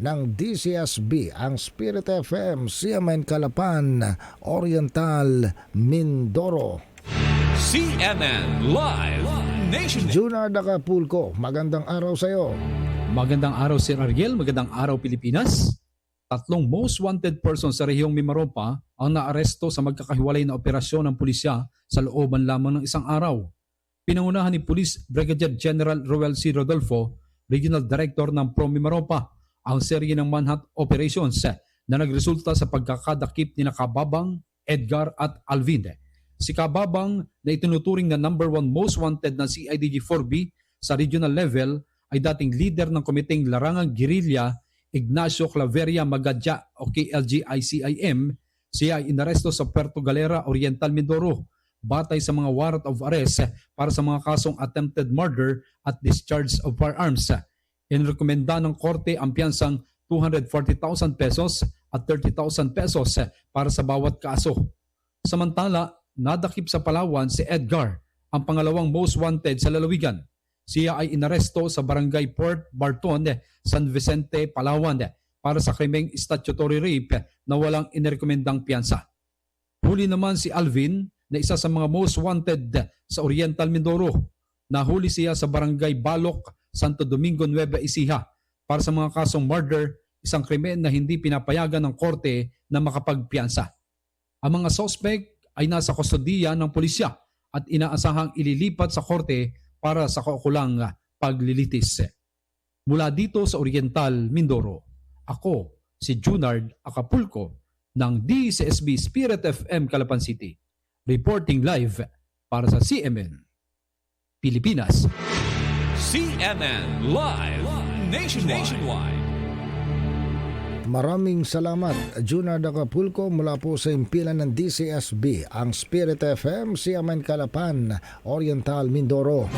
ng DCSB, ang Spirit FM, CMN Calapan, Oriental, Mindoro. CNN Live Nation. Junard Acapulco, magandang araw sa iyo. Magandang araw Sir Ariel, magandang araw Pilipinas. Tatlong most wanted person sa rehiyong Mimaropa ang naaresto sa magkakahiwalay na operasyon ng pulisya sa looban lamang ng isang araw. Pinangunahan ni Police Brigadier General Roel C. Rodolfo, Regional Director ng Pro Mimaropa, ang serye ng manhunt operations na nagresulta sa pagkakadakip ni Kababang, Edgar at Alvin. Si Kababang na itinuturing na number one most wanted ng CIDG-4B sa regional level ay dating leader ng komiteng Larangang Guerrilla Ignacio Claveria Magadya o KLG-ICIM. Siya ay inaresto sa Puerto Galera, Oriental Mindoro batay sa mga warrant of arrest para sa mga kasong attempted murder at discharge of firearms. Inrekomenda ng korte ang piyansang 240,000 pesos at 30,000 pesos para sa bawat kaso. Samantala, nadakip sa Palawan si Edgar, ang pangalawang most wanted sa lalawigan. Siya ay inaresto sa barangay Port Barton, San Vicente, Palawan para sa krimeng statutory rape na walang inirekomendang piyansa. Huli naman si Alvin na isa sa mga most wanted sa Oriental Mindoro. Nahuli siya sa barangay Balok, Santo Domingo, Nueva Ecija para sa mga kasong murder, isang krimen na hindi pinapayagan ng korte na makapagpiyansa. Ang mga suspect ay nasa kustodiya ng pulisya at inaasahang ililipat sa korte para sa kaukulang paglilitis. Mula dito sa Oriental, Mindoro, ako si Junard Acapulco ng DCSB Spirit FM Calapan City, reporting live para sa CMN Pilipinas. CNN Live Nation. Nationwide. Maraming salamat, Junard Acapulco mula po sa impilan ng DCSB, ang Spirit FM, CMN Calapan, Oriental, Mindoro.